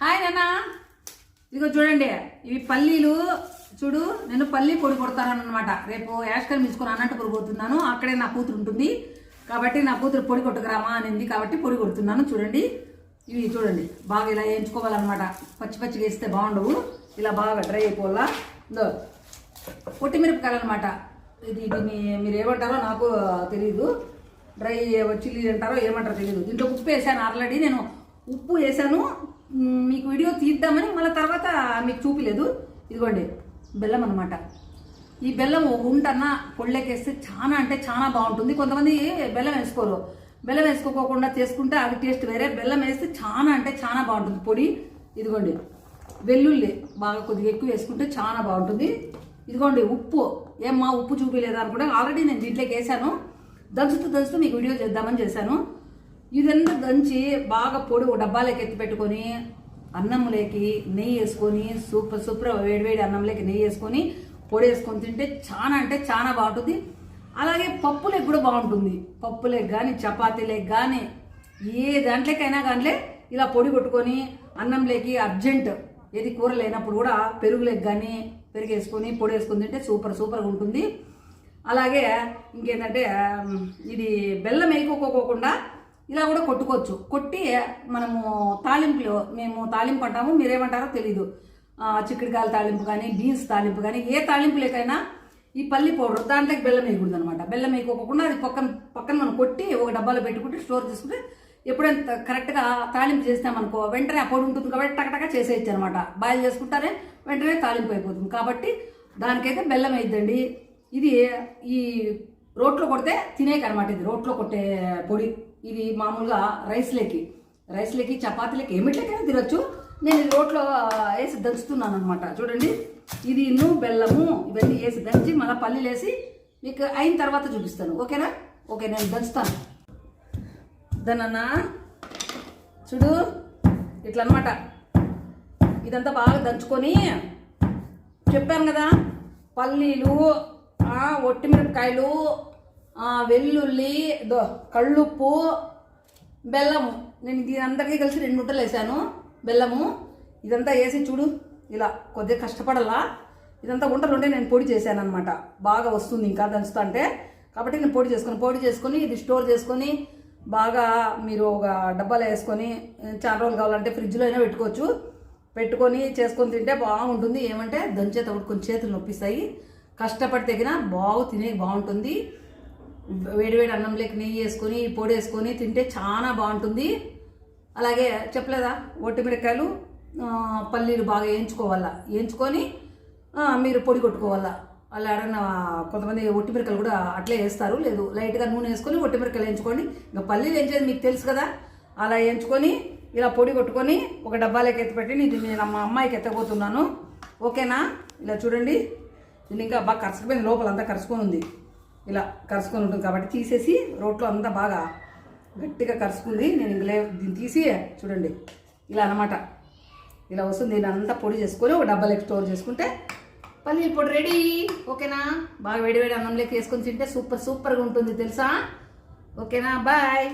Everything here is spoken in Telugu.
హాయ్ నాన్న. ఇదిగో చూడండి ఇవి పల్లీలు. చూడు నేను పల్లి పొడి కొడతానమాట రేపు యాష్కర్ అన్నట్టు పొడి పోతున్నాను. అక్కడే నా కూతురు ఉంటుంది. కాబట్టి నా కూతురు పొడి కొట్టుకురామా అనింది. కాబట్టి పొడి కొడుతున్నాను. చూడండి. ఇవి చూడండి. బాగా ఇలా వేయించుకోవాలన్నమాట. పచ్చి పచ్చిగా వేస్తే బాగుండవు. ఇలా బాగా డ్రై అయిపోవాలా? ఇందో పొట్టిమిరపకాయలు అనమాట ఇది దీన్ని మీరు ఏమంటారో నాకు తెలియదు డ్రై చిల్లీ అంటారో ఏమంటారో తెలియదు దీంట్లో ఉప్పు వేసాను ఆల్రెడీ. నేను ఉప్పు వేసాను. మీకు వీడియో తీద్దామని మళ్ళీ తర్వాత మీకు చూపిలేదు. ఇదిగోండి బెల్లం అనమాట ఈ బెల్లం ఒక ఉంటన్న పొళ్ళకేస్తే చాలా అంటే చాలా బాగుంటుంది. కొంతమంది బెల్లం వేసుకోరు. బెల్లం వేసుకోకుండా చేసుకుంటే అది టేస్ట్ వేరే. బెల్లం వేస్తే చాలా అంటే చాలా బాగుంటుంది పొడి. ఇదిగోండి వెల్లుల్లి బాగా కొద్దిగా ఎక్కువ వేసుకుంటే చాలా బాగుంటుంది. ఇదిగోండి ఉప్పు. ఏమ్మా ఉప్పు చూపించలేదు అనుకుంటే ఆల్రెడీ నేను దీంట్లోకి వేసాను దంచుతూ దంచుతూ మీకు వీడియో చేద్దామని చేశాను. ఇదంతా దంచి బాగా పొడి డబ్బాలోకి ఎత్తి పెట్టుకొని అన్నంలోకి నెయ్యి వేసుకొని సూపర్ సూపర్ వేడివేడి అన్నంలోకి నెయ్యి వేసుకొని పొడి వేసుకొని తింటే చాలా అంటే చాలా బాగుంటుంది. అలాగే పప్పులకు కూడా బాగుంటుంది. పప్పులకు కానీ చపాతీలకు కానీ ఏ దాంట్లోకైనా కానీ ఇలా పొడి కొట్టుకొని అన్నంలోకి అర్జెంట్ ఏది కూర లేనప్పుడు కూడా పెరుగులకు కానీ పెరుగు వేసుకొని పొడి వేసుకొని తింటే సూపర్ సూపర్గా ఉంటుంది. అలాగే ఇంకేంటంటే ఇది బెల్లం వేయకోకోకుండా ఇలా కూడా కొట్టుకోవచ్చు. కొట్టి మనము తాలింపులో మేము తాలింపు అంటాము మీరేమంటారో తెలీదు. చిక్కుడుకాయల తాలింపు కానీ బీన్స్ తాలింపు కానీ ఏ తాలింపులకైనా ఈ పల్లి పౌడర్ దాంట్లోకి బెల్లం వేయకూడదు అనమాట బెల్లం వేయకోకుండా అది పక్కన పక్కన మనం కొట్టి ఒక డబ్బాలో పెట్టుకుంటే స్టోర్ చేసుకుంటే ఎప్పుడైనా కరెక్ట్గా తాలింపు చేస్తామనుకో వెంటనే ఆ పొడి ఉంటుంది కాబట్టి టకటక చేసేయచ్చు అనమాట బాయిల్ చేసుకుంటారే వెంటనే తాలింపు అయిపోతుంది. కాబట్టి దానికైతే బెల్లం వేయద్దండి. ఇది ఈ రోట్లో కొడితే తినేయకనమాట ఇది రోట్లో కొట్టే పొడి. ఇది మామూలుగా రైస్లోకి రైస్లకి చపాతీలకి ఏమిట్లకైనా తినొచ్చు. నేను ఇది రోట్లో వేసి దంచుతున్నాను అనమాట చూడండి. ఇది ఇన్ను బెల్లము ఇవన్నీ వేసి దంచి మళ్ళీ పల్లీలు వేసి మీకు అయిన తర్వాత చూపిస్తాను. ఓకేనా? ఓకే నేను దంచుతాను. దానన్నా చూడు. ఇట్లా అనమాట ఇదంతా బాగా దంచుకొని చెప్పాను కదా పల్లీలు ఒట్టిమిరపకాయలు వెల్లుల్లి దో కళ్ళుప్పు బెల్లము. నేను దీనందరికీ అందరికీ కలిసి రెండు ముట్టలు వేసాను. బెల్లము ఇదంతా వేసి చూడు ఇలా కొద్దిగా కష్టపడలా. ఇదంతా వంటలు ఉంటే నేను పొడి చేశాను అనమాట బాగా వస్తుంది ఇంకా దంచుతా అంటే. కాబట్టి నేను పొడి చేసుకుని పొడి చేసుకొని ఇది స్టోర్ చేసుకొని బాగా మీరు ఒక డబ్బాలో వేసుకొని చాలా రోజులు కావాలంటే ఫ్రిడ్జ్లో అయినా పెట్టుకోవచ్చు. పెట్టుకొని చేసుకొని తింటే బాగుంటుంది. ఏమంటే దంచేటప్పుడు కొన్ని చేతులు నొప్పిస్తాయి. కష్టపడి తెగిన బాగు తినే బాగుంటుంది. వేడివేడి అన్నం లేక నెయ్యి వేసుకొని పొడి వేసుకొని తింటే చాలా బాగుంటుంది. అలాగే చెప్పలేదా? ఒట్టి మిరకాయలు పల్లీలు బాగా వేయించుకోవాలా? వేయించుకొని మీరు పొడి కొట్టుకోవాలా? అలా ఎవరైనా కొంతమంది ఒట్టిమిరకాయలు కూడా అట్లే వేస్తారు. లేదు లైట్గా నూనె వేసుకొని ఒట్టిమిరకాయలు వేయించుకొని ఇంకా పల్లీలు వేయించేది మీకు తెలుసు కదా. అలా వేయించుకొని ఇలా పొడి కొట్టుకొని ఒక డబ్బాలోకి ఎత్తిపెట్టి నేను నేను మా అమ్మాయికి ఎత్తబోతున్నాను. ఓకేనా? ఇలా చూడండి. నేను ఇంకా బాగా కరుసుకుపోయింది లోపల అంతా కరుసుకొని ఉంది. ఇలా కరుచుకొని ఉంటుంది కాబట్టి తీసేసి రోట్లో అంతా బాగా గట్టిగా కరుచుకుంది. నేను ఇంకలే దీన్ని తీసి చూడండి ఇలా అన్నమాట. ఇలా వస్తుంది. దీన్ని అంతా పొడి చేసుకొని ఒక డబ్బాలకి స్టోర్ చేసుకుంటే పల్లీల పొడి రెడీ. ఓకేనా? బాగా వేడి వేడి అన్నంలోకి వేసుకొని తింటే సూపర్ సూపర్గా ఉంటుంది తెలుసా? ఓకేనా? బాయ్.